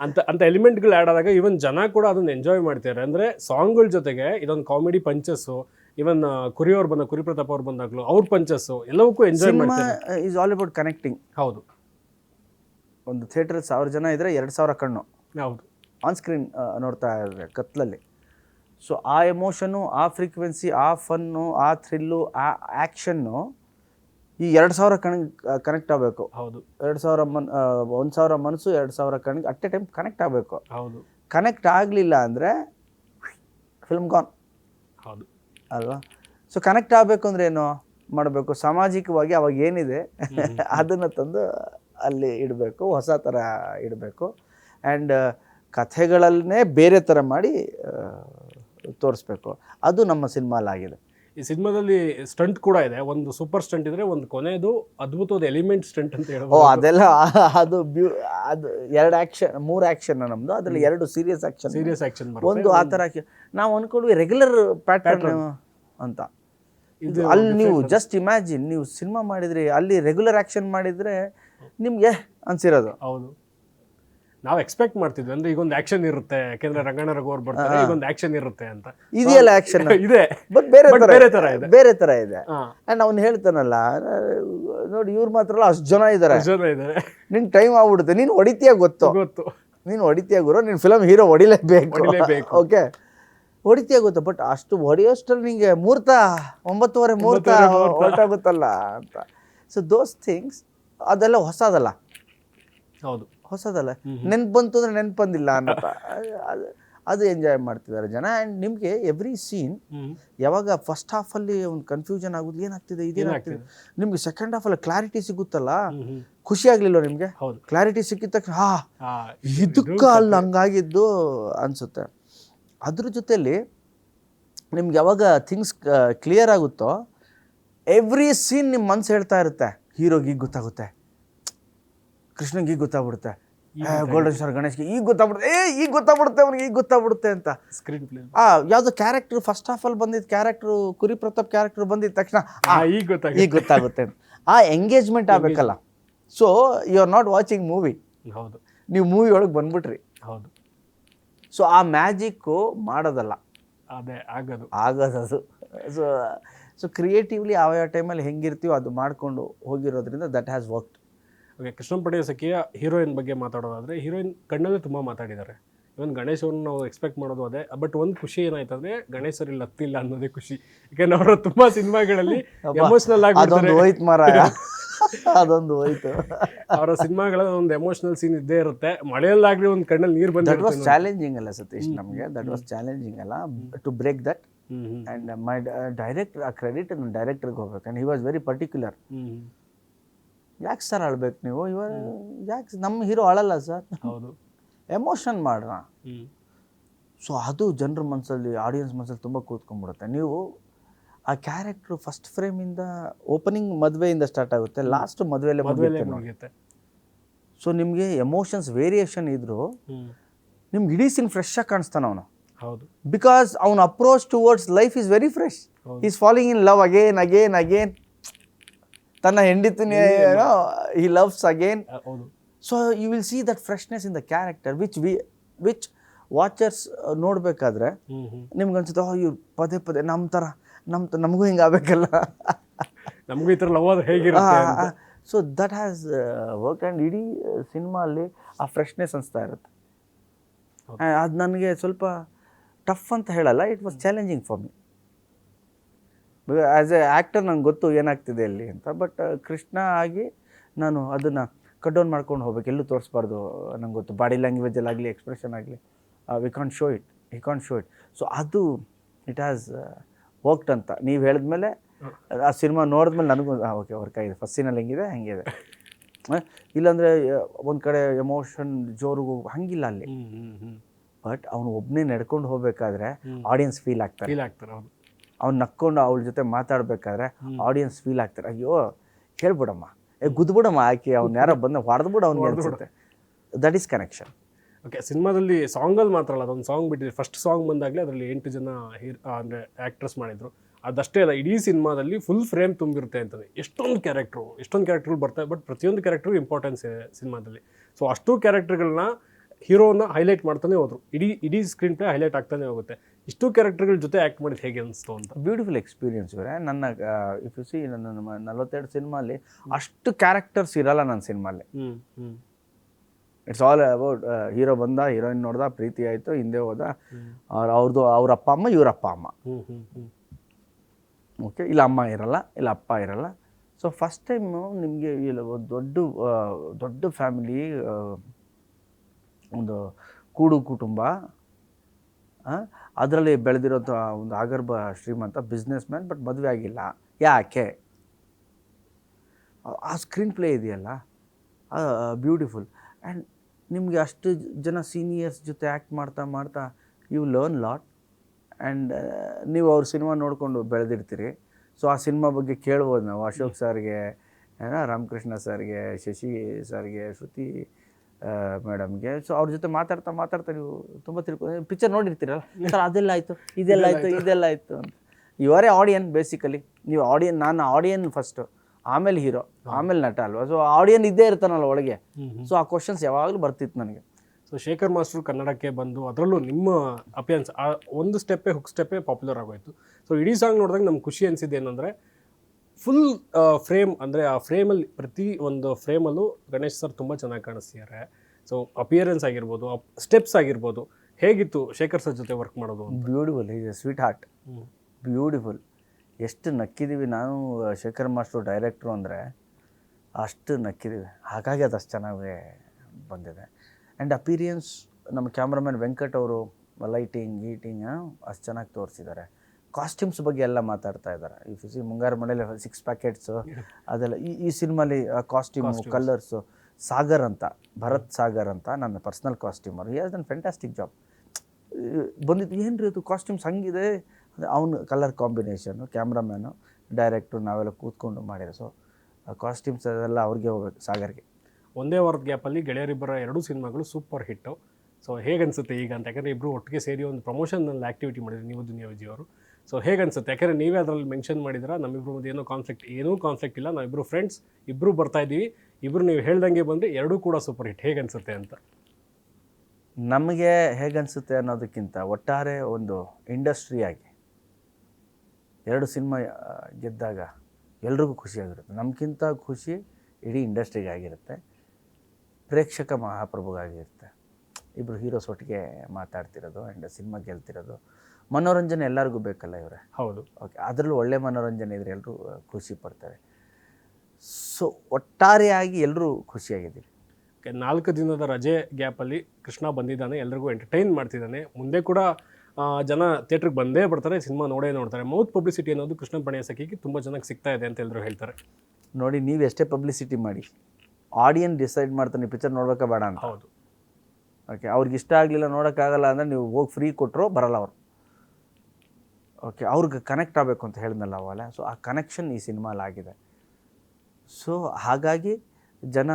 ಅಂತ ಅಂತ ಎಲಿಮೆಂಟ್ಗಳು ಆ್ಯಡ್ ಆದಾಗ ಇವನ್ ಜನ ಕೂಡ ಅದನ್ನ ಎಂಜಾಯ್ ಮಾಡ್ತಾರೆ ಅಂದರೆ ಸಾಂಗ್ಗಳ ಜೊತೆಗೆ ಇದೊಂದು ಕಾಮಿಡಿ ಪಂಚಸ್ಸು ಇವನ್ ಕುರಿಯವ್ರು ಬಂದ ಕುರಿ ಪ್ರತಾಪ್ ಅವ್ರು ಬಂದಾಗ್ಲೂ ಅವ್ರ ಪಂಚಸ್ಸು ಎಲ್ಲವಕ್ಕೂ ಎಂಜಾಯ್ ಮಾಡ್ತಾರೆ ಈಸ್ ಆಲ್ ಅಬೌಟ್ ಕನೆಕ್ಟಿಂಗ್ ಹೌದು. ಒಂದು ಥಿಯೇಟರ್ ಸಾವಿರ ಜನ ಇದ್ದರೆ ಎರಡು ಸಾವಿರ ಕಣ್ಣು. ಹೌದು. ಆನ್ ಸ್ಕ್ರೀನ್ ನೋಡ್ತಾ ಇದ್ದಾರೆ ಕತ್ಲಲ್ಲಿ. ಸೊ ಆ ಎಮೋಷನ್ನು ಆ ಫ್ರೀಕ್ವೆನ್ಸಿ ಆ ಫನ್ನು ಆ ಥ್ರಿಲ್ಲು ಆ ಆ್ಯಕ್ಷನ್ನು ಈ ಎರಡು ಸಾವಿರ ಕಣ್ ಕನೆಕ್ಟ್ ಆಗಬೇಕು. ಹೌದು. ಎರಡು ಸಾವಿರ ಮನ್ ಒಂದು ಸಾವಿರ ಮನಸ್ಸು ಎರಡು ಸಾವಿರ ಕಣ್ಗೆ ಅಟ್ ಎ ಟೈಮ್ ಕನೆಕ್ಟ್ ಆಗಬೇಕು. ಹೌದು. ಕನೆಕ್ಟ್ ಆಗಲಿಲ್ಲ ಅಂದರೆ ಫಿಲ್ಮ್ ಗಾನ್ ಹೌದು. ಅಲ್ವಾ? ಸೊ ಕನೆಕ್ಟ್ ಆಗಬೇಕು ಅಂದ್ರೆ ಏನು ಮಾಡಬೇಕು? ಸಾಮಾಜಿಕವಾಗಿ ಅವಾಗ ಏನಿದೆ ಅದನ್ನು ತಂದು ಅಲ್ಲಿ ಇಡಬೇಕು ಹೊಸ ಥರ ಇಡಬೇಕು. ಆ್ಯಂಡ್ ಕಥೆಗಳನ್ನೇ ಬೇರೆ ಥರ ಮಾಡಿ ತೋರಿಸ್ಬೇಕು. ಅದು ನಮ್ಮ ಸಿನಿಮಾಲಾಗಿದೆ ಈ ಸಿನಿಮಾದಲ್ಲಿ ಸ್ಟಂಟ್ ಕೂಡ ಇದೆ. ಒಂದು ಸೂಪರ್ ಸ್ಟಂಟ್ ಇದ್ರೆ ಒಂದು ಕೊನೆಯದು ಅದ್ಭುತವಾದ ಎಲಿಮೆಂಟ್ ಸ್ಟಂಟ್ ಅಂತ ಓ ಹೇಳ್ಬೋದು ಅದೆಲ್ಲ ಅದು ಬ್ಯೂ ಅದು ಎರಡು ಆ್ಯಕ್ಷನ್ ಮೂರು ಆ್ಯಕ್ಷನ್ ನಮ್ಮದು ಅದರಲ್ಲಿ ಎರಡು ಸೀರಿಯಸ್ ಆ್ಯಕ್ಷನ್ ಸೀರಿಯಸ್ ಆಕ್ಷನ್ ಒಂದು ಆ ಥರ. ನಾವು ಅನ್ಕೊಂಡ್ವಿ ರೆಗ್ಯುಲರ್ ಪ್ಯಾಟರ್ನ್ ಅಂತ. ಇದು ಅಲ್ಲಿ ನೀವು ಜಸ್ಟ್ ಇಮ್ಯಾಜಿನ್ ನೀವು ಸಿನಿಮಾ ಮಾಡಿದ್ರಿ ಅಲ್ಲಿ ರೆಗ್ಯುಲರ್ ಆಕ್ಷನ್ ಮಾಡಿದ್ರೆ ನಿಮ್ಗೆ ಅನ್ಸಿರೋದು. ಹೌದು. ನಾವು ಎಕ್ಸ್ಪೆಕ್ಟ್ ಮಾಡ್ತಿದ್ವಿ. ಅಂದ್ರೆ ಈಗ ಒಂದು ಆಕ್ಷನ್ ಇರುತ್ತೆ. ಯಾಕಂದ್ರೆ ರಂಗಣ್ಣ ರಘುವರ್ ಬರ್ತಾರೆ ಈಗ ಒಂದು ಆಕ್ಷನ್ ಇರುತ್ತೆ ಅಂತ. ಇದೆಯಲ್ಲ ಆಕ್ಷನ್ ಇದೆ. ಬಟ್ ಬೇರೆ But ತರ ಬೇರೆ ತರ ಇದೆ. ಬೇರೆ ತರ ಇದೆ. ಹಾ. ಅಂಡ್ ಅವ್ನು ಹೇಳ್ತಾನಲ್ಲ ನೋಡಿ ಇವ್ರು ಮಾತ್ರ ಅಲ್ಲ ಅಷ್ಟು ಜನ ಇದಾರೆ. ಜನ ಇದ್ದಾರೆ ನಿನ್ ಟೈಮ್ ಆಗ್ಬಿಡುತ್ತೆ. ನೀನ್ ಹೊಡಿತೀಯ ಗೊತ್ತು? ಗೊತ್ತು. ನೀನ್ ಹೊಡಿತೀಯ ಗುರು? ನಿನ್ ಫಿಲಮ್ ಹೀರೋ ಹೊಡಿಲೇಬೇಕು. ಹೊಡಿಲೇಬೇಕು. ಓಕೆ ಹೊಡಿತೀಯ ಗೊತ್ತು? ಬಟ್ ಅಷ್ಟು ಹೊಡೆಯೋಷ್ಟರಲ್ಲಿ ನಿಂಗೆ ಮೂರ್ತ ಒಂಬತ್ತುವರೆ ಮೂರ್ತ ಒಂಬತ್ತುವರೆ ಮುಹೂರ್ತ. ಹೊರಟಾಗುತ್ತಲ್ಲ ಅಂತ. ಸೊ ದೋಸ್ ಥಿಂಗ್ಸ್ ಅದೆಲ್ಲ ಹೊಸದಲ್ಲ. ಹೌದು. ಹೊಸದಲ್ಲ. ನೆನ್ಪು ಬಂತು ಅಂದ್ರೆ ನೆನ್ಪು ಬಂದಿಲ್ಲ ಅನ್ನೋ ಅದು ಎಂಜಾಯ್ ಮಾಡ್ತಿದ್ದಾರೆ ಜನ. ಆ್ಯಂಡ್ ನಿಮಗೆ ಎವ್ರಿ ಸೀನ್ ಯಾವಾಗ ಫಸ್ಟ್ ಹಾಫಲ್ಲಿ ಒಂದು ಕನ್ಫ್ಯೂಷನ್ ಆಗೋದು ಏನಾಗ್ತಿದೆ ಇದೇನಾಗ್ತಿದೆ? ನಿಮಗೆ ಸೆಕೆಂಡ್ ಹಾಫಲ್ಲಿ ಕ್ಲಾರಿಟಿ ಸಿಗುತ್ತಲ್ಲ? ಖುಷಿ ಆಗಲಿಲ್ಲ ನಿಮಗೆ? ಕ್ಲಾರಿಟಿ ಸಿಕ್ಕಿದ ತಕ್ಷಣ ಹಾ ಇದು ಇದಕ್ಕ ಅಲ್ಲಿ ಹಂಗಾಗಿದ್ದು ಅನಿಸುತ್ತೆ. ಅದ್ರ ಜೊತೆಲಿ ನಿಮ್ಗೆ ಯಾವಾಗ ಥಿಂಗ್ಸ್ ಕ್ಲಿಯರ್ ಆಗುತ್ತೋ ಎವ್ರಿ ಸೀನ್ ನಿಮ್ಮ ಮನ್ಸು ಹೇಳ್ತಾ ಇರುತ್ತೆ ಹೀರೋಗೆ ಈಗ ಗೊತ್ತಾಗುತ್ತೆ. ಕೃಷ್ಣಂಗೆ ಈಗ ಗೊತ್ತಾಗ್ಬಿಡುತ್ತೆ. ಗೋಲ್ಡನ್ ಸ್ಟಾರ್ ಗಣೇಶ್ಗೆ ಈಗ ಗೊತ್ತಾಗ್ಬಿಡುತ್ತೆ. ಏ ಈಗ ಗೊತ್ತಾಗ್ಬಿಡುತ್ತೆ ಅವ್ನಿಗೆ ಈಗ ಗೊತ್ತಾಗ್ಬಿಡುತ್ತೆ ಅಂತ. ಸ್ಕ್ರೀನ್ ಪ್ಲೇ ಆ ಯಾವ್ದು ಕ್ಯಾರೆಕ್ಟರ್ ಫಸ್ಟ್ ಹಾಫಲ್ಲಿ ಬಂದಿದ್ದ ಕ್ಯಾರೆಕ್ಟ್ರು ಕುರಿ ಪ್ರತಾಪ್ ಕ್ಯಾರೆಕ್ಟರ್ ಬಂದಿದ ತಕ್ಷಣ ಈಗ ಗೊತ್ತಾಗ ಈಗ ಗೊತ್ತಾಗುತ್ತೆ. ಆ engagement ಆಗಬೇಕಲ್ಲ. So you are not watching movie ಹೌದು. ನೀವು ಮೂವಿ ಒಳಗೆ ಬಂದ್ಬಿಟ್ರಿ. ಹೌದು. ಸೊ ಆ ಮ್ಯಾಜಿಕ್ಕು ಮಾಡೋದಲ್ಲ. ಅದೇ ಆಗೋದು. ಆಗೋದದು. ಸೊ ಸೊ ಕ್ರಿಯೇಟಿವ್ಲಿ ಯಾವ ಯಾವ ಟೈಮಲ್ಲಿ ಹೆಂಗಿರ್ತೀವೋ ಅದು ಮಾಡಿಕೊಂಡು ಹೋಗಿರೋದ್ರಿಂದ that has worked okay Krishna ಪಡೆಯ ಸಖಿಯ ಹೀರೋಯಿನ್ ಬಗ್ಗೆ ಮಾತಾಡೋದಾದ್ರೆ ಹೀರೋಯಿನ್ ಕಣ್ಣಲ್ಲೇ ತುಂಬಾ ಮಾತಾಡಿದ್ದಾರೆ. ಇವನ್ ಗಣೇಶ್ ನಾವು ಎಕ್ಸ್ಪೆಕ್ಟ್ ಮಾಡೋದು ಅದೇ ಬಟ್ ಒಂದು ಖುಷಿ ಏನಾಯ್ತಂದ್ರೆ ಗಣೇಶ್ ಅವ್ರು ಇಲ್ಲಿ ಹತ್ತಿಲ್ಲ ಅನ್ನೋದೇ ಖುಷಿ. ಯಾಕಂದ್ರೆ ಅವರು ತುಂಬಾ ಸಿನಿಮಾಗಳಲ್ಲಿ ಎಮೋಷನಲ್ ಆಗಿ ಆಗಿರ್ತಾರೆ ಹೋಯ್ತು ಮರ ಅದೊಂದು ಹೋಯ್ತು. ಅವರ ಸಿನಿಮಾಗಳಲ್ಲಿ ಒಂದು ಎಮೋಷನಲ್ ಸೀನ್ ಇದ್ದೇ ಇರುತ್ತೆ. ಮಳೆಯಲ್ಲಾಗ್ಲಿ ಒಂದು ಕಣ್ಣಲ್ಲಿ ನೀರು ದಟ್ ವಾಸ್ ಚಾಲೆಂಜಿಂಗ್ ಅಲ್ಲ ಸತೀಶ್ ನಮಗೆ? ದಟ್ ವಾಸ್ ಚಾಲೆಂಜಿಂಗ್ ಅಲ್ಲ? To break that and my direct ಆ ಕ್ರೆಡಿಟ್ ಡೈರೆಕ್ಟರ್ಗೆ ಹೋಗ್ಬೇಕು. And he was very particular ಯಾಕೆ ಸರ್ ಅಳ್ಬೇಕು ನೀವು? ಇವಾಗ ಯಾಕೆ ನಮ್ಮ ಹೀರೋ ಅಳಲ್ಲ ಸರ್ ಹೌದು. ಎಮೋಷನ್ ಮಾಡ್ರ. ಸೊ ಅದು ಜನರ ಮನಸ್ಸಲ್ಲಿ ಆಡಿಯನ್ಸ್ ಮನಸ್ಸಲ್ಲಿ ತುಂಬ ಕೂತ್ಕೊಂಡ್ಬಿಡುತ್ತೆ. ನೀವು ಆ ಕ್ಯಾರೆಕ್ಟ್ರು ಫಸ್ಟ್ ಫ್ರೇಮಿಂದ ಓಪನಿಂಗ್ ಮದುವೆಯಿಂದ ಸ್ಟಾರ್ಟ್ ಆಗುತ್ತೆ. ಲಾಸ್ಟ್ ಮದುವೆಯಲ್ಲೇ ಮುಗಿಯುತ್ತೆ ಸೊ ನಿಮಗೆ ಎಮೋಷನ್ಸ್ ವೇರಿಯೇಷನ್ ಇದ್ದರೂ ನಿಮ್ಗೆ ಇಡೀ ಸೀನ್ ಫ್ರೆಶ್ ಆಗಿ ಕಾಣಿಸ್ತಾನೆ ಅವನು. ಹೌದು. ಬಿಕಾಸ್ ಅವನ approach towards life is very fresh. Is falling in love again again again ತನ್ನ ಹೆಂಡತಿನೇ ಈ loves again so you will see that freshness in the character which we which watchers ನೋಡ್ಬೇಕಾದ್ರೆ ನಿಮ್ಗೆ ಅನ್ಸುತ್ತೆ ಓ ಇವ್ರು ಪದೇ ಪದೇ ನಮ್ಮ ಥರ ನಮ್ಮ ನಮಗೂ ಹಿಂಗೆ ಆಗಬೇಕಲ್ಲ. ನಮಗೂ ಈ ಥರ ಲವ್ ಆದ್ರೆ ಹೇಗಿರುತ್ತೆ. So that has work and ಇಡೀ ಸಿನಿಮಾ ಅಲ್ಲಿ ಆ ಫ್ರೆಶ್ನೆಸ್ ಅನಿಸ್ತಾ ಇರುತ್ತೆ. ಅದು ನನಗೆ ಸ್ವಲ್ಪ ಟಫ್ ಅಂತ ಹೇಳಲ್ಲ it was challenging for me as a actor ನಂಗೆ ಗೊತ್ತು ಏನಾಗ್ತಿದೆ ಅಲ್ಲಿ ಅಂತ. ಬಟ್ ಕೃಷ್ಣ ಆಗಿ ನಾನು ಅದನ್ನು ಕಟ್ ಡೌನ್ ಮಾಡ್ಕೊಂಡು ಹೋಗ್ಬೇಕು. ಎಲ್ಲೂ ತೋರಿಸ್ಬಾರ್ದು ನಂಗೆ ಗೊತ್ತು. ಬಾಡಿ ಲ್ಯಾಂಗ್ವೇಜಲ್ಲಾಗಲಿ ಎಕ್ಸ್ಪ್ರೆಷನ್ ಆಗಲಿ we can show it we can show it so ಅದು ಇಟ್ ಹ್ಯಾಸ್ ವರ್ಕ್ಡ್ ಅಂತ. ನೀವು ಹೇಳಿದ್ಮೇಲೆ ಆ ಸಿನಿಮಾ ನೋಡಿದ್ಮೇಲೆ ನನಗೂ ಓಕೆ ವರ್ಕ್ ಆಗಿದೆ ಫಸ್ಟ್ ಸೀನಲ್ಲಿ ಹೆಂಗಿದೆ ಹೆಂಗಿದೆ. ಇಲ್ಲಾಂದರೆ ಒಂದು ಕಡೆ ಎಮೋಷನ್ ಜೋರು ಹಂಗಿಲ್ಲ ಅಲ್ಲಿ. ಬಟ್ ಅವನು ಒಬ್ಬನೇ ನಡ್ಕೊಂಡು ಹೋಗ್ಬೇಕಾದ್ರೆ ಆಡಿಯನ್ಸ್ ಫೀಲ್ ಆಗ್ತಾರೆ. ಫೀಲ್ ಆಗ್ತಾರೆ ಅವ್ನು ನಕ್ಕೊಂಡು ಅವಳ ಜೊತೆ ಮಾತಾಡ್ಬೇಕಾದ್ರೆ ಆಡಿಯನ್ಸ್ ಫೀಲ್ ಆಗ್ತಾರೆ. ಅಯ್ಯೋ ಕೇಳ್ಬಿಡಮ್ಮ ಏ ಗುದ್ಬಿಡಮ್ಮ ಆಕೆ ಅವ್ನು ಯಾರೋ ಬಂದ ಹೊಡೆದ್ಬಿಡ ಅವ್ನು ಹೇಳ್ಬಿಡುತ್ತೆ ದಟ್ ಈಸ್ ಕನೆಕ್ಷನ್ ಓಕೆ ಸಿನಿಮಾದಲ್ಲಿ ಸಾಂಗಲ್ಲಿ ಮಾತ್ರ ಅಲ್ಲ ಅದೊಂದು ಸಾಂಗ್ ಬಿಟ್ಟಿದೆ. ಫಸ್ಟ್ ಸಾಂಗ್ ಬಂದಾಗಲೇ ಅದರಲ್ಲಿ ಎಂಟು ಜನ ಹೀರ್ ಅಂದರೆ ಆ್ಯಕ್ಟ್ರೆಸ್ ಮಾಡಿದ್ರು. ಅದಷ್ಟೇ ಅಲ್ಲ ಇಡೀ ಸಿನಿಮಾದಲ್ಲಿ ಫುಲ್ ಫ್ರೇಮ್ ತುಂಬಿರುತ್ತೆ ಅಂತಂದರೆ. ಎಷ್ಟೊಂದು ಕ್ಯಾರೆಕ್ಟ್ರು ಎಷ್ಟೊಂದು ಕ್ಯಾರೆಕ್ಟ್ರು ಬರ್ತವೆ ಬಟ್ ಪ್ರತಿಯೊಂದು ಕ್ಯಾರೆಕ್ಟ್ರು ಇಂಪಾರ್ಟೆನ್ಸ್ ಇದೆ ಸಿನಿಮಾದಲ್ಲಿ. ಸೊ ಅಷ್ಟು ಕ್ಯಾರೆಕ್ಟರ್ಗಳನ್ನ ಹೀರೋನ ಹೈಲೈಟ್ ಮಾಡ್ತಾನೆ ಹೋದ್ರು. ಇಡೀ ಇಡೀ ಸ್ಕ್ರೀನ್ ಪ್ಲೇ ಹೈಲೈಟ್ ಆಗ್ತಾನೆ ಹೋಗುತ್ತೆ. ಇಷ್ಟು ಕ್ಯಾರೆಕ್ಟರ್ಗಳ ಜೊತೆ ಆ್ಯಕ್ಟ್ ಮಾಡಿದ್ದು ಹೇಗೆ ಅನಿಸ್ತು ಅಂತ? ಬ್ಯೂಟಿಫುಲ್ ಎಕ್ಸ್ಪೀರಿಯನ್ಸ್ ಇವರೇ. ನನ್ನ ಇಫ್ ಯು ಸಿ ನನ್ನ ನಲವತ್ತೆರಡು ಸಿನಿಮಾಲಿ ಅಷ್ಟು ಕ್ಯಾರೆಕ್ಟರ್ಸ್ ಇರಲ್ಲ ನನ್ನ ಸಿನಿಮಾಲಿ ಇಟ್ಸ್ ಆಲ್ ಅಬೌಟ್ ಹೀರೋ ಬಂದ ಹೀರೋಯಿನ್ ನೋಡ್ದ ಪ್ರೀತಿ ಆಯಿತು ಹಿಂದೆ ಹೋದ. ಅವ್ರದ್ದು ಅವ್ರ ಅಪ್ಪ ಅಮ್ಮ ಇವ್ರ ಅಪ್ಪ ಅಮ್ಮ. ಓಕೆ ಇಲ್ಲ ಅಮ್ಮ ಇರಲ್ಲ ಇಲ್ಲ ಅಪ್ಪ ಇರಲ್ಲ. ಸೊ ಫಸ್ಟ್ ಟೈಮು ನಿಮಗೆ ಇಲ್ಲ ದೊಡ್ಡ ದೊಡ್ಡ ಫ್ಯಾಮಿಲಿ ಒಂದು ಕೂಡು ಕುಟುಂಬ ಅದರಲ್ಲಿ ಬೆಳೆದಿರೋಂಥ ಒಂದು ಆಗರ್ಭ ಶ್ರೀಮಂತ ಬಿಸ್ನೆಸ್ ಮ್ಯಾನ್ ಬಟ್ ಮದುವೆ ಆಗಿಲ್ಲ. ಯಾಕೆ? ಆ- ಸ್ಕ್ರೀನ್ ಪ್ಲೇ ಇದೆಯಲ್ಲ? ಬ್ಯೂಟಿಫುಲ್ ಆ್ಯಂಡ್ ನಿಮಗೆ ಅಷ್ಟು ಜನ ಸೀನಿಯರ್ಸ್ ಜೊತೆ ಆ್ಯಕ್ಟ್ ಮಾಡ್ತಾ ಮಾಡ್ತಾ ಯು ಲರ್ನ್ ಲಾಟ್ ಆ್ಯಂಡ್ ನೀವು ಅವ್ರ ಸಿನಿಮಾ ನೋಡಿಕೊಂಡು ಬೆಳೆದಿರ್ತೀರಿ. ಸೊ ಆ ಸಿನಿಮಾ ಬಗ್ಗೆ ಕೇಳ್ಬೋದು ನಾವು. ಅಶೋಕ್ ಸರ್ಗೆ ರಾಮಕೃಷ್ಣ ಸರ್ಗೆ ಶಶಿ ಸರ್ಗೆ ಶ್ರುತಿ ಮೇಡಮ್ಗೆ ಸೊ ಅವ್ರ ಜೊತೆ ಮಾತಾಡ್ತಾ ಮಾತಾಡ್ತಾ ನೀವು ತುಂಬ ತಿಳ್ಕೊ ಪಿಕ್ಚರ್ ನೋಡಿರ್ತೀರಲ್ಲ? ಸರ್ ಅದೆಲ್ಲ ಆಯಿತು ಇದೆಲ್ಲ ಆಯಿತು ಇದೆಲ್ಲ ಆಯಿತು ಅಂತ ಇವರೇ ಆಡಿಯನ್ ಬೇಸಿಕಲಿ ನೀವು ಆಡಿಯನ್ ನಾನು ಆಡಿಯನ್ ಫಸ್ಟು ಆಮೇಲೆ ಹೀರೋ ಆಮೇಲೆ ನಟ ಅಲ್ವಾ? ಸೊ ಆಡಿಯನ್ ಇದ್ದೇ ಇರ್ತಾನಲ್ಲ ಒಳಗೆ. ಸೊ ಆ ಕ್ವಶನ್ಸ್ ಯಾವಾಗಲೂ ಬರ್ತಿತ್ತು ನನಗೆ. ಸೊ ಶೇಖರ್ ಮಾಸ್ಟರ್ ಕನ್ನಡಕ್ಕೆ ಬಂದು ಅದರಲ್ಲೂ ನಿಮ್ಮ ಅಪಿಯನ್ಸ್ ಆ ಒಂದು ಸ್ಟೆಪ್ಪೇ ಹುಕ್ ಸ್ಟೆಪ್ಪೇ ಪಾಪ್ಯುಲರ್ ಆಗೋಯ್ತು. ಸೊ ಇಡೀ ಸಾಂಗ್ ನೋಡಿದಾಗ ನಮ್ಗೆ ಖುಷಿ ಅನಿಸಿದ್ದು ಏನಂದರೆ ಫುಲ್ ಫ್ರೇಮ್ ಅಂದರೆ ಆ ಫ್ರೇಮಲ್ಲಿ ಪ್ರತಿ ಒಂದು ಫ್ರೇಮಲ್ಲೂ ಗಣೇಶ್ ಸರ್ ತುಂಬ ಚೆನ್ನಾಗಿ ಕಾಣಿಸ್ತಿದ್ದಾರೆ ಸೊ ಅಪಿಯರೆನ್ಸ್ ಆಗಿರ್ಬೋದು ಸ್ಟೆಪ್ಸ್ ಆಗಿರ್ಬೋದು ಹೇಗಿತ್ತು ಶೇಖರ್ ಸರ್ ಜೊತೆ ವರ್ಕ್ ಮಾಡೋದು beautiful is a sweetheart beautiful ಎಷ್ಟು ನಕ್ಕಿದ್ದೀವಿ ನಾನು ಶೇಖರ್ ಮಾಸ್ಟರ್ ಡೈರೆಕ್ಟ್ರು ಅಂದರೆ ಅಷ್ಟು ನಕ್ಕಿದ್ದೀವಿ ಹಾಗಾಗಿ ಅದು ಅಷ್ಟು ಚೆನ್ನಾಗಿ ಬಂದಿದೆ. ಆ್ಯಂಡ್ ಅಪೀರಿಯನ್ಸ್ ನಮ್ಮ ಕ್ಯಾಮ್ರಾಮನ್ ವೆಂಕಟ್ ಅವರು ಲೈಟಿಂಗ್ ಗೀಟಿಂಗ್ ಅಷ್ಟು ಚೆನ್ನಾಗಿ ತೋರಿಸಿದ್ದಾರೆ. ಕಾಸ್ಟ್ಯೂಮ್ಸ್ ಬಗ್ಗೆ ಎಲ್ಲ ಮಾತಾಡ್ತಾ ಇದ್ದಾರೆ. ಈ ಸಿ ಮುಂಗಾರು ಮನೇಲಿ ಸಿಕ್ಸ್ ಪ್ಯಾಕೆಟ್ಸು ಅದೆಲ್ಲ ಈ ಈ ಸಿನಿಮಾಲಿ ಕಾಸ್ಟ್ಯೂಮು. ಕಲರ್ಸು ಸಾಗರ್ ಅಂತ ಭರತ್ ಸಾಗರ್ ಅಂತ ನನ್ನ ಪರ್ಸ್ನಲ್ ಕಾಸ್ಟ್ಯೂಮರ್ ಅವರು ಹ್ಯಾಸ್ ದನ್ ಫ್ಯಾಂಟಾಸ್ಟಿಕ್ ಜಾಬ್ ಬಂದಿದ್ದು ಏನು ರೀ ಅದು ಕಾಸ್ಟ್ಯೂಮ್ಸ್ ಹಂಗಿದೆ? ಅವನು ಕಲರ್ ಕಾಂಬಿನೇಷನು ಕ್ಯಾಮ್ರಾಮ್ಯಾನು ಡೈರೆಕ್ಟ್ರು ನಾವೆಲ್ಲ ಕೂತ್ಕೊಂಡು ಮಾಡಿದ್ರು ಸೊ ಕಾಸ್ಟ್ಯೂಮ್ಸ್ ಅದೆಲ್ಲ ಅವ್ರಿಗೆ ಹೋಗ್ಬೇಕು ಸಾಗರ್ಗೆ. ಒಂದೇ ವಾರದ ಗ್ಯಾಪಲ್ಲಿ ಗೆಳೆಯರಿಬ್ಬರ ಎರಡೂ ಸಿನಿಮಾಗಳು ಸೂಪರ್ ಹಿಟ್ಟು ಸೊ ಹೇಗನ್ಸುತ್ತೆ ಈಗ ಅಂತ ಯಾಕಂದರೆ ಇಬ್ಬರು ಒಟ್ಟಿಗೆ ಸೇರಿ ಒಂದು ಪ್ರಮೋಷನಲ್ಲಿ ಆ್ಯಕ್ಟಿವಿಟಿ ಮಾಡಿದ್ರು ನೀವು ದುನಿಯಾ ವಿಜಯ್ ಅವರು. ಸೊ ಹೇಗನ್ಸುತ್ತೆ? ಯಾಕಂದರೆ ನೀವೇ ಅದರಲ್ಲಿ ಮೆನ್ಷನ್ ಮಾಡಿದ್ರ ನಮ್ಮಿಬ್ರು ಮಧ್ಯೆ ಏನೋ ಕಾನ್ಫ್ಲಿಕ್ಟ್ ಏನೂ ಕಾನ್ಫ್ಲಿಕ್ಟ್ ಇಲ್ಲ. ನಾವಿಬ್ಬರು ಫ್ರೆಂಡ್ಸ್ ಇಬ್ಬರು ಬರ್ತಾ ಇದ್ದೀವಿ. ಇಬ್ಬರು ನೀವು ಹೇಳ್ದಂಗೆ ಬಂದರೆ ಎರಡೂ ಕೂಡ ಸೂಪರ್ ಹಿಟ್ ಹೇಗನ್ಸುತ್ತೆ ಅಂತ? ನಮಗೆ ಹೇಗನ್ಸುತ್ತೆ ಅನ್ನೋದಕ್ಕಿಂತ ಒಟ್ಟಾರೆ ಒಂದು ಇಂಡಸ್ಟ್ರಿಯಾಗಿ ಎರಡು ಸಿನಿಮಾ ಗೆದ್ದಾಗ ಎಲ್ರಿಗೂ ಖುಷಿಯಾಗಿರುತ್ತೆ ನಮಗಿಂತ ಖುಷಿ ಇಡೀ ಇಂಡಸ್ಟ್ರಿಗೆ ಆಗಿರುತ್ತೆ. ಪ್ರೇಕ್ಷಕ ಮಹಾಪ್ರಭುಗಾಗಿರುತ್ತೆ. ಇಬ್ಬರು ಹೀರೋಸ್ ಒಟ್ಟಿಗೆ ಮಾತಾಡ್ತಿರೋದು ಆ್ಯಂಡ್ ಸಿನಿಮಾ ಗೆಲ್ತಿರೋದು. ಮನೋರಂಜನೆ ಎಲ್ಲರಿಗೂ ಬೇಕಲ್ಲ ಇವರೇ? ಹೌದು. ಓಕೆ ಅದರಲ್ಲೂ ಒಳ್ಳೆ ಮನೋರಂಜನೆ ಇದ್ರೆ ಎಲ್ಲರೂ ಖುಷಿ ಪಡ್ತಾರೆ. ಸೊ ಒಟ್ಟಾರೆಯಾಗಿ ಎಲ್ಲರೂ ಖುಷಿಯಾಗಿದ್ದೀವಿ ಓಕೆ ನಾಲ್ಕು ದಿನದ ರಜೆ ಗ್ಯಾಪಲ್ಲಿ ಕೃಷ್ಣ ಬಂದಿದ್ದಾನೆ ಎಲ್ರಿಗೂ ಎಂಟರ್ಟೈನ್ ಮಾಡ್ತಿದ್ದಾನೆ. ಮುಂದೆ ಕೂಡ ಜನ ಥಿಯೇಟ್ರಿಗೆ ಬಂದೇ ಬರ್ತಾರೆ ಸಿನಿಮಾ ನೋಡೇ ನೋಡ್ತಾರೆ. ಮೌತ್ ಪಬ್ಲಿಸಿಟಿ ಅನ್ನೋದು ಕೃಷ್ಣ ಪಣೆಯ ಸಖಿಗೆ ತುಂಬ ಚೆನ್ನಾಗಿ ಸಿಗ್ತಾ ಇದೆ ಅಂತ ಎಲ್ಲರೂ ಹೇಳ್ತಾರೆ. ನೋಡಿ ನೀವು ಎಷ್ಟೇ ಪಬ್ಲಿಸಿಟಿ ಮಾಡಿ ಆಡಿಯನ್ ಡಿಸೈಡ್ ಮಾಡ್ತಾನೆ ಪಿಕ್ಚರ್ ನೋಡಬೇಕಾ ಬೇಡ ಅಂತ. ಹೌದು. ಓಕೆ ಅವ್ರಿಗೆ ಇಷ್ಟ ಆಗಲಿಲ್ಲ ನೋಡೋಕ್ಕಾಗಲ್ಲ ಅಂದರೆ ನೀವು ಹೋಗಿ ಫ್ರೀ ಕೊಟ್ಟರು ಬರಲ್ಲ ಅವರು. ಓಕೆ ಅವ್ರಿಗೆ ಕನೆಕ್ಟ್ ಆಗಬೇಕು ಅಂತ ಹೇಳಿದ್ನಲ್ಲ ಅವಾಗ ಸೊ ಆ ಕನೆಕ್ಷನ್ ಈ ಸಿನಿಮಾಲಿ ಆಗಿದೆ. ಸೊ ಹಾಗಾಗಿ ಜನ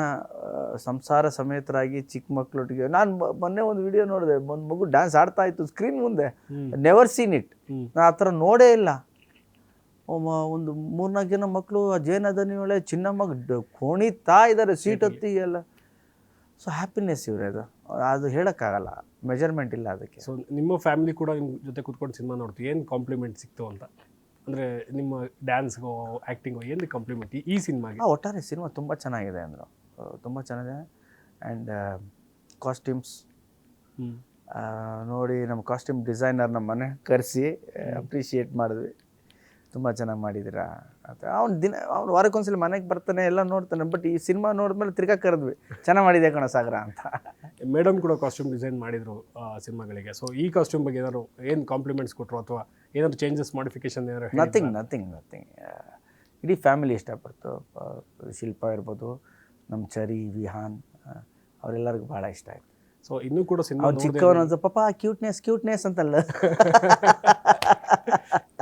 ಸಂಸಾರ ಸಮೇತರಾಗಿ ಚಿಕ್ಕ ಮಕ್ಕಳೊಟ್ಟಿಗೆ ನಾನು ಮೊನ್ನೆ ಒಂದು ವಿಡಿಯೋ ನೋಡಿದೆ ಒಂದು ಮಗು ಡ್ಯಾನ್ಸ್ ಆಡ್ತಾ ಇತ್ತು ಸ್ಕ್ರೀನ್ ಮುಂದೆ. Never seen it. ನಾನು ಆ ಥರ ನೋಡೇ ಇಲ್ಲ. ಒಂದು ಮೂರ್ನಾಲ್ಕು ಜನ ಮಕ್ಕಳು ಆ ಜೇನದನಿ ಒಳ್ಳೆ ಚಿನ್ನಮ್ಮ ಡ- ಕುಣಿತಾ ಇದ್ದಾರೆ ಸೀಟ್ ಹತ್ತಿ ಎಲ್ಲ. ಸೊ ಹ್ಯಾಪಿನೆಸ್ ಇವ್ರೆ ಅದು ಅದು ಹೇಳೋಕ್ಕಾಗಲ್ಲ. ಮೆಜರ್ಮೆಂಟ್ ಇಲ್ಲ ಅದಕ್ಕೆ. ಸೊ ನಿಮ್ಮ ಫ್ಯಾಮಿಲಿ ಕೂಡ ನಿಮ್ಮ ಜೊತೆ ಕುತ್ಕೊಂಡು ಸಿನಿಮಾ ನೋಡ್ತೀವಿ. ಏನು ಕಾಂಪ್ಲಿಮೆಂಟ್ ಸಿಕ್ತು ಅಂತ? ಅಂದರೆ ನಿಮ್ಮ ಡ್ಯಾನ್ಸ್ಗೋ ಆ್ಯಕ್ಟಿಂಗೋ ಏನು ಕಾಂಪ್ಲಿಮೆಂಟ್ ಈ ಸಿನಿಮಾಗೆ ಒಟ್ಟಾರೆ ಸಿನಿಮಾ ತುಂಬ ಚೆನ್ನಾಗಿದೆ ಅಂದರು. ತುಂಬ ಚೆನ್ನಾಗಿದೆ. ಆ್ಯಂಡ್ ಕಾಸ್ಟ್ಯೂಮ್ಸ್ ನೋಡಿ ನಮ್ಮ ಕಾಸ್ಟ್ಯೂಮ್ ಡಿಸೈನರ್ ನಮ್ಮ ಮನೆ ಕರೆಸಿ ಅಪ್ರಿಷಿಯೇಟ್ ಮಾಡಿದ್ವಿ. ತುಂಬ ಚೆನ್ನಾಗಿ ಮಾಡಿದಿರಾ? ಅಂತ ಅವ್ನು ದಿನ ಅವ್ನು ವಾರಕ್ಕೊಂದ್ಸಲ ಮನೆಗೆ ಬರ್ತಾನೆ ಎಲ್ಲ ನೋಡ್ತಾನೆ ಬಟ್ ಈ ಸಿನಿಮಾ ನೋಡಿದ್ಮೇಲೆ ತಿರ್ಗಾ ಕರೆದ್ವಿ ಚೆನ್ನಾಗಿ ಮಾಡಿದೆ ಕಣ ಸಾಗರ ಅಂತ. ಮೇಡಮ್ ಕೂಡ ಕಾಸ್ಟ್ಯೂಮ್ ಡಿಸೈನ್ ಮಾಡಿದರು ಸಿನಿಮಾಗಳಿಗೆ. ಸೊ ಈ ಕಾಸ್ಟ್ಯೂಮ್ ಬಗ್ಗೆ ಏನಾದ್ರು ಏನು ಕಾಂಪ್ಲಿಮೆಂಟ್ಸ್ ಕೊಟ್ಟರು ಅಥವಾ ಏನಾದ್ರು ಚೇಂಜಸ್ ಮಾಡಿಫಿಕೇಶನ್ ಏನಾದ್ರು ನಥಿಂಗ್ ನಥಿಂಗ್ ನಥಿಂಗ್ ಇಡೀ ಫ್ಯಾಮಿಲಿ ಇಷ್ಟಪಡ್ತು. ಶಿಲ್ಪಾ ಶಿಲ್ಪ ಇರ್ಬೋದು ನಮ್ಮ ಚರಿ ವಿಹಾನ್ ಅವರೆಲ್ಲರಿಗೂ ಭಾಳ ಇಷ್ಟ ಆಯ್ತು. ಸೊ ಇನ್ನೂ ಕೂಡ ಸಿನಿಮಾ ಚಿಕ್ಕವನ ಪಾಪ ಕ್ಯೂಟ್ನೆಸ್ ಕ್ಯೂಟ್ನೆಸ್ ಅಂತಲ್ಲ.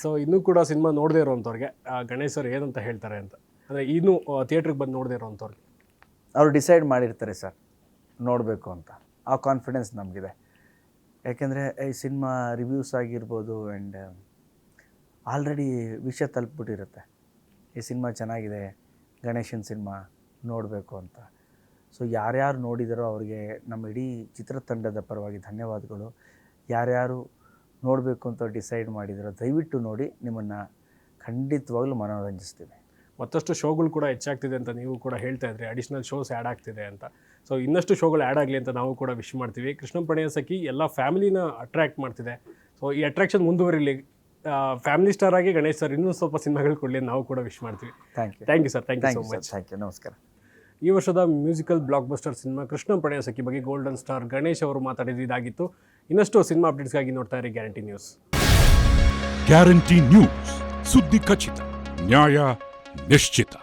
ಸೊ ಇನ್ನೂ ಕೂಡ ಸಿನಿಮಾ ನೋಡದೇ ಇರೋವಂಥವ್ರಿಗೆ ಗಣೇಶ್ ಸರ್ ಏನಂತ ಹೇಳ್ತಾರೆ ಅಂತ. ಅಂದರೆ ಇನ್ನೂ ಥಿಯೇಟ್ರಿಗೆ ಬಂದು ನೋಡದೇ ಇರುವಂಥವ್ರಿಗೆ. ಅವರು ಡಿಸೈಡ್ ಮಾಡಿರ್ತಾರೆ ಸರ್, ನೋಡಬೇಕು ಅಂತ. ಆ ಕಾನ್ಫಿಡೆನ್ಸ್ ನಮಗಿದೆ. ಯಾಕೆಂದರೆ ಈ ಸಿನಿಮಾ ರಿವ್ಯೂಸ್ ಆಗಿರ್ಬೋದು ಆ್ಯಂಡ್ ಆಲ್ರೆಡಿ ವಿಷಯ ತಲುಪಿಬಿಟ್ಟಿರುತ್ತೆ. ಈ ಸಿನಿಮಾ ಚೆನ್ನಾಗಿದೆ, ಗಣೇಶನ್ ಸಿನಿಮಾ ನೋಡಬೇಕು ಅಂತ. ಸೊ ಯಾರ್ಯಾರು ನೋಡಿದಾರೋ ಅವರಿಗೆ ನಮ್ಮ ಇಡೀ ಚಿತ್ರತಂಡದ ಪರವಾಗಿ ಧನ್ಯವಾದಗಳು. ಯಾರ್ಯಾರು ನೋಡಬೇಕು ಅಂತ ಡಿಸೈಡ್ ಮಾಡಿದ್ರೆ ದಯವಿಟ್ಟು ನೋಡಿ ನಿಮ್ಮನ್ನು ಖಂಡಿತವಾಗ್ಲೂ ಮನೋರಂಜಿಸ್ತೀವಿ ಮತ್ತಷ್ಟು ಶೋಗಳು ಕೂಡ ಹೆಚ್ಚಾಗ್ತಿದೆ ಅಂತ ನೀವು ಕೂಡ ಹೇಳ್ತಾ ಇದ್ರಿ. ಅಡಿಷನಲ್ ಶೋಸ್ ಆ್ಯಡ್ ಆಗ್ತಿದೆ ಅಂತ. ಸೊ ಇನ್ನಷ್ಟು ಶೋಗಳು ಆ್ಯಡ್ ಆಗಲಿ ಅಂತ ನಾವು ಕೂಡ ವಿಶ್ ಮಾಡ್ತೀವಿ. ಕೃಷ್ಣ ಪಣೆಯ ಸಖಿ ಎಲ್ಲ ಫ್ಯಾಮಿಲಿನ ಅಟ್ರಾಕ್ಟ್ ಮಾಡ್ತಿದೆ. ಸೊ ಈ ಅಟ್ರಾಕ್ಷನ್ ಮುಂದುವರಿಲಿ. ಫ್ಯಾಮಿಲಿ ಸ್ಟಾರ್ ಆಗಿ ಗಣೇಶ್ ಸರ್ ಇನ್ನೂ ಸ್ವಲ್ಪ ಸಿನಿಮಾಗಳು ಕೊಡಲಿ ನಾವು ಕೂಡ ವಿಶ್ ಮಾಡ್ತೀವಿ. Thank you thank you sir thank you so much thank you ನಮಸ್ಕಾರ ಈ ವರ್ಷದ musical blockbuster cinema Krishna ಪಣೆಯ Sakhi ಬಗ್ಗೆ ಗೋಲ್ಡನ್ ಸ್ಟಾರ್ ಗಣೇಶ್ ಅವರು ಮಾತಾಡಿದ ಇದಾಗಿತ್ತು. ಇನ್ನಷ್ಟು ಸಿನಿಮಾ ಅಪ್ಡೇಟ್ಸ್ಗಾಗಿ ನೋಡ್ತಾ ಇರಿ ಗ್ಯಾರಂಟಿ ನ್ಯೂಸ್. ಗ್ಯಾರಂಟಿ ನ್ಯೂಸ್ ಸುದ್ದಿ ಖಚಿತ ನ್ಯಾಯ ನಿಶ್ಚಿತ.